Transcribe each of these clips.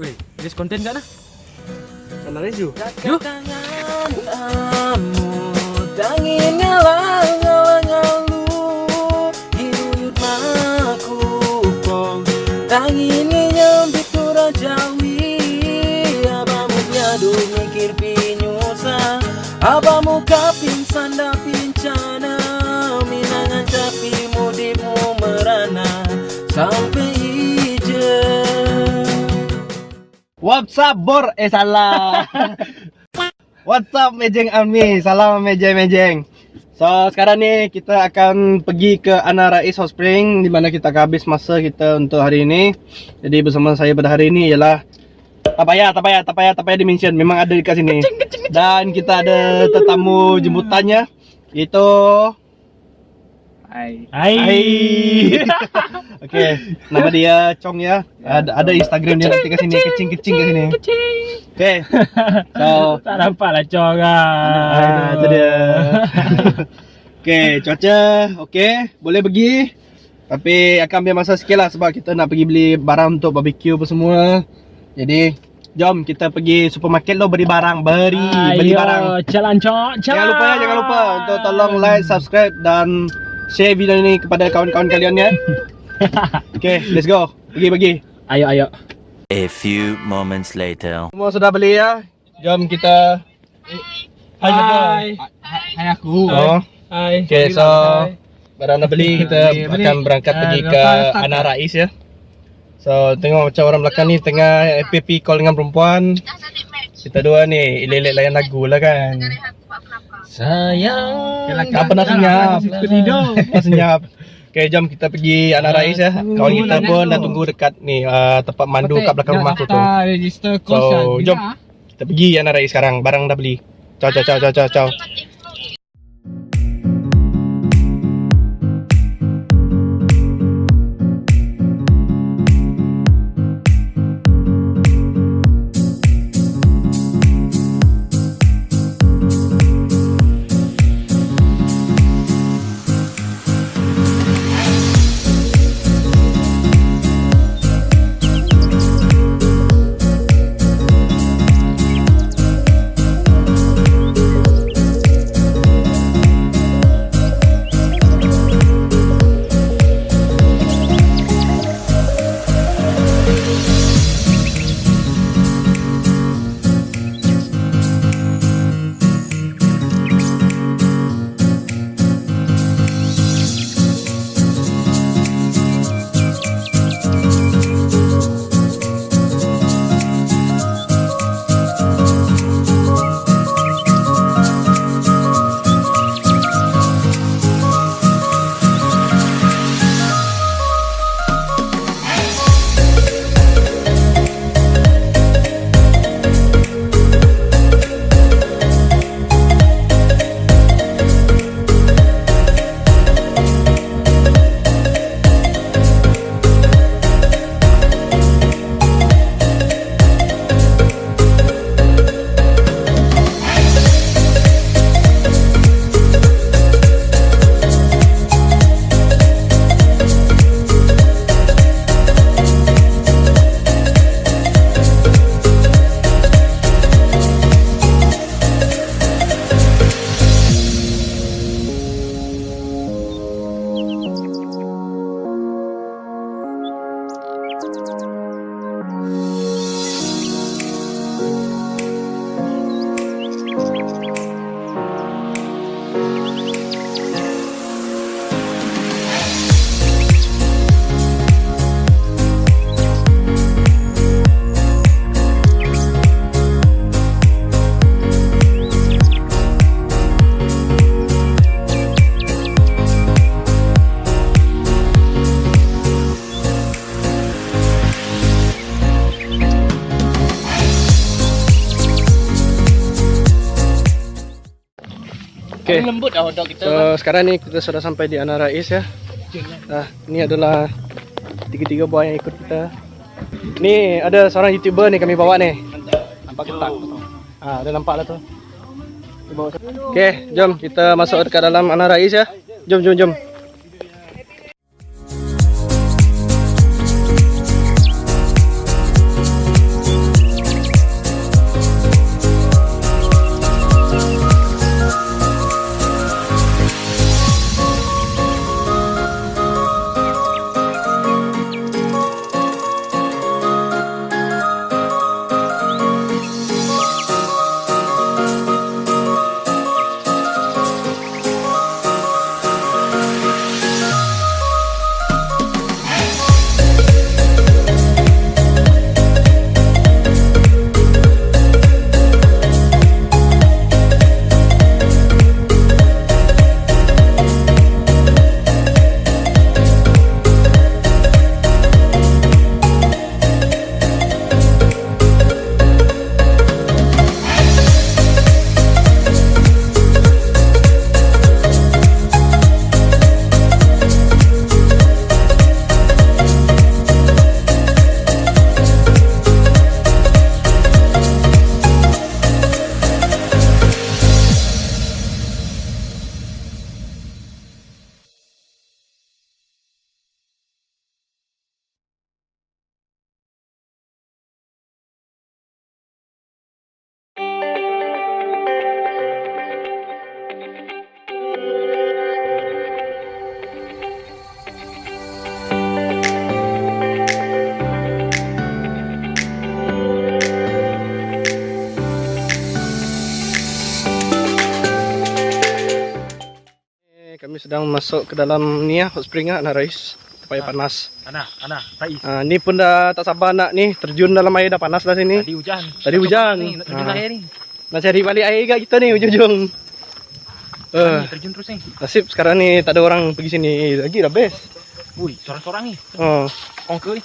Weh, rilis konten kan? Reju. Tangin ngalang ngalang ngalu Hiruyut maku pong Tangin nyambit kurang jawi Abamu nyadu mikir pinyusa Abamu kapin sanda pincana Minangan tapi mudimu merana Sampai up, Bor? Eh, salah. What's up, Mejeng Army? Salam, Mejeng, Mejeng. So, sekarang ni kita akan pergi ke Ana Rais Hot Spring di mana kita akan habis masa kita untuk hari ini. Jadi, bersama saya pada hari ini ialah tak payah, tak payah, tak payah, tak payah dimention. Memang ada dekat sini. Dan kita ada tetamu jemputannya. Itu... Hai. Hai. Okey, nama dia Chong ya. Ada ada Instagram dia nanti kat sini, kecing-kecing kat sini. Okey. So, Tak nampak lah cong ah. ah, itu dia. Okey, cuaca okey, boleh pergi. Tapi akan ambil masa sikit lah sebab kita nak pergi beli barang untuk barbecue apa semua. Jadi, jom kita pergi supermarket lo beli barang, beri, beli barang. Jalan cok, jalan. Jangan lupa ya, jangan lupa untuk tolong like, subscribe dan share video ini kepada kawan-kawan kalian ya. Okay, let's go. Pergi, pergi. Ayo, ayo. A few moments later. Semua sudah beli ya. Jom kita. Hai, siapa? Hai aku. Oh. Hai. Okay, so barang dah beli kita akan berangkat pergi ke start Ana tak? Rais ya. So tengok macam orang belakang ni tengah FPP call dengan perempuan. Kita dua ni ilelek layan lagu lah kan. Sayang. Tak pernah senyap. Tidur. Tak senyap. Okay, jom kita pergi Anak Rais ya. Kawan kita pun dah tunggu dekat ni uh, tempat mandu kat belakang rumah tu tu. register So, jom. Kita pergi Anak Rais sekarang. Barang dah beli. Ciao, ciao, ciao, ciao, ciao, Okay. lembut dah hotdog kita. So sekarang ni kita sudah sampai di Ana Rais ya. Nah, ini adalah tiga-tiga buah yang ikut kita. Ni ada seorang YouTuber ni kami bawa ni. Nampak ketak. Ah, ada nampak lah tu. Okay, jom kita masuk dekat dalam Ana Rais ya. Jom, jom, jom. Sedang masuk ke dalam ni ya, hot spring ah, nak rais. Supaya panas. Ana, Ana, Rais. Ah, ni pun dah tak sabar nak ni terjun dalam air dah panas dah sini. Tadi hujan. Tadi hujan. Ni, nak terjun Ah. air ni. Nak cari balik air kat kita ni ujung-ujung. Eh, Ni, terjun terus ni. nasib sekarang ni tak ada orang pergi sini lagi dah best. Ui, seorang-seorang ni. Oh, Kongker ni.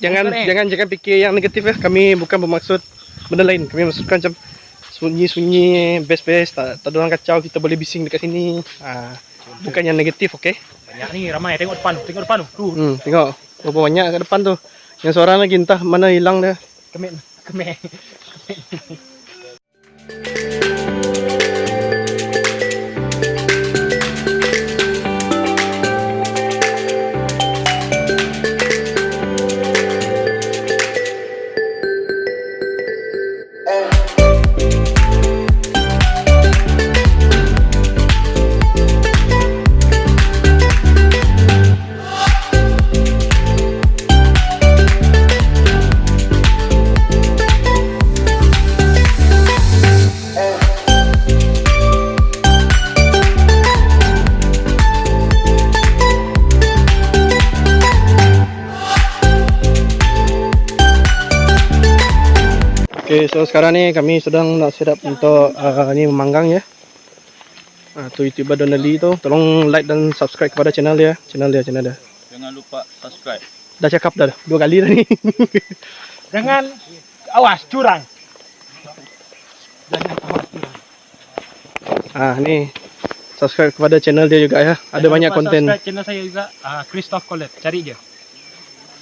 jangan Bukan, eh. jangan jangan fikir yang negatif ya. Kami bukan bermaksud benda lain. Kami maksudkan macam sunyi-sunyi, best-best, tak, tak ada orang kacau, kita boleh bising dekat sini. Ah, bukan yang negatif, okey? Banyak ni, ramai. Tengok depan tu. Tengok depan tu. Tu, Hmm, tengok berapa banyak kat depan tu. Yang seorang lagi entah mana hilang dia. kemek. Kemek. Okay, so sekarang ni kami sedang nak set up untuk uh, ni memanggang ya. Ah, tu YouTuber Donnelly tu. Tolong like dan subscribe kepada channel dia. Channel dia, channel dia. Jangan lupa subscribe. Dah cakap dah, dua kali dah ni. Jangan. Awas, curang. ah, ni. Subscribe kepada channel dia juga ya. Ada Jangan banyak konten. Subscribe channel saya juga. Ah, Christoph Collet. Cari je.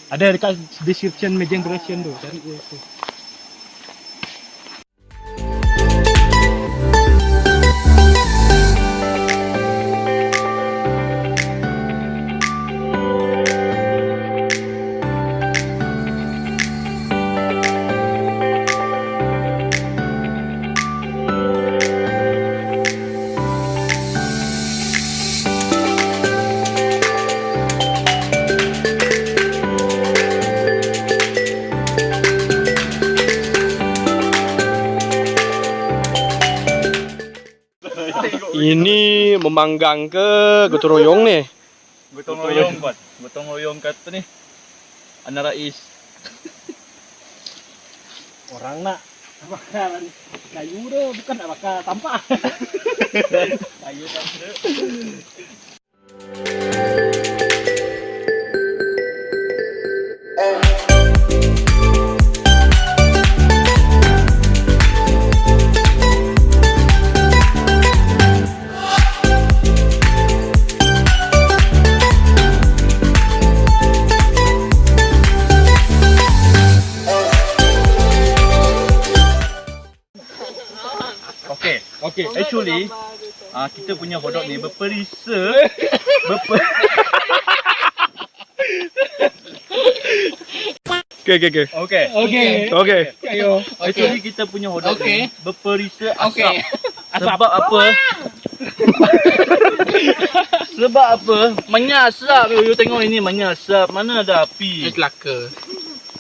Ada dekat description Mejeng Creation tu. Cari je tu. Memanggang ke gotong royong ni? Gotong royong buat. Gotong royong kata ni. Anak Rais. Orang nak bakar kayu tu bukan nak bakar tampah. Kayu tak Okay. Ah kita punya hodok ni berperisa berper Okay, okay, okay. Okay. Okey. Okay. Ayo. Actually kita punya hodok Okay. ni berperisa asap. Okey. Sebab apa? Sebab apa? Menyasap. You, you tengok ini menyasap. Mana ada api? Celaka.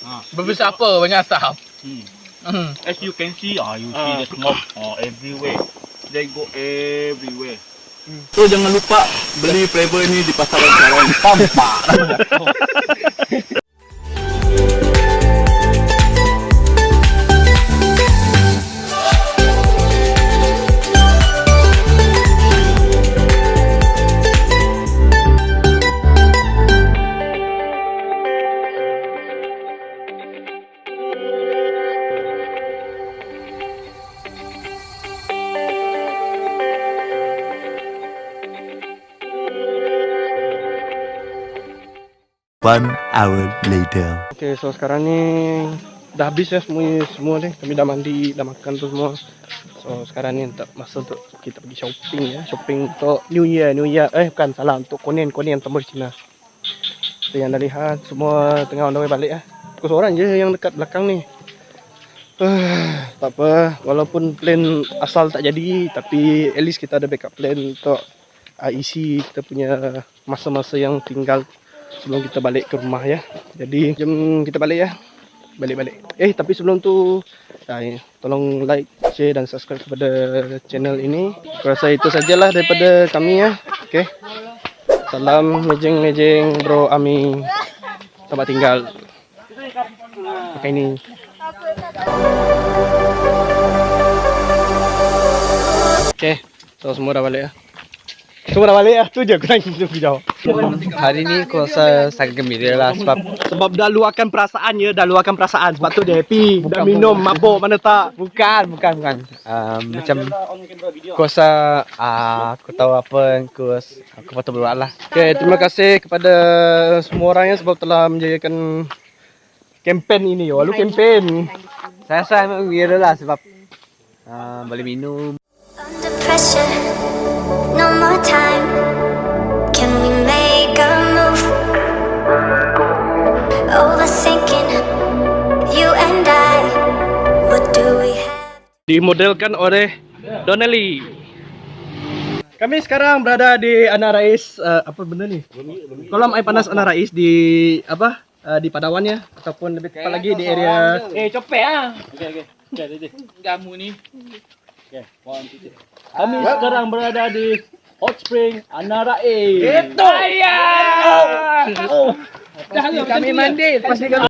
Ha. Berbesar apa banyak asap? Hmm. Hmm. As you can see, ah you see Ah. the smoke oh, everywhere. They go everywhere. So jangan lupa beli flavor ni di pasaran sekarang. Tampak. One hour later. Okay, so sekarang ni dah habis ya semua semua ni. Kami dah mandi, dah makan tu semua. So sekarang ni untuk masa untuk kita pergi shopping ya. Shopping untuk New Year, New Year. Eh bukan salah untuk konen konen tembus Cina. So yang dah lihat semua tengah on balik ya. Aku seorang je yang dekat belakang ni. Ah, tak apa, walaupun plan asal tak jadi tapi at least kita ada backup plan untuk uh, isi kita punya masa-masa yang tinggal sebelum kita balik ke rumah ya. Jadi jom kita balik ya. balik-balik. Eh tapi sebelum tu ay, tolong like, share dan subscribe kepada channel ini. Aku rasa itu sajalah daripada kami ya. Okay. Salam mejeng-mejeng bro Ami. Tempat tinggal. Pakai ini. Okay. So semua dah balik ya. Semua dah balik ya. Tu je aku tanya tu jawab. Hari ni aku rasa sangat gembira lah sebab Sebab dah luahkan perasaan ya, dah luahkan perasaan. Sebab tu dia happy. Dah minum, mabuk mana tak. bukan bukan bukan uh, macam aku rasa uh, aku tahu apa yang aku aku patut buat lah. Okay, terima kasih kepada semua orang ya sebab telah menjayakan kempen ini. Walau kempen. Saya rasa memang gembira lah sebab uh, boleh minum Under pressure, Dimodelkan oleh Donnelly. Kami sekarang berada di Ana Rais uh, apa benda ni? Kolam air panas Ana Rais di apa? Uh, di Padawan ya ataupun lebih tepat lagi di area Eh, copek ah. Okey, okey. Kamu ni. Okey, one, two, three. Kami uh, sekarang berada di Hot Spring Anarae. Itu. Ayah. Oh. Pasti kami mandi. Pasti kami.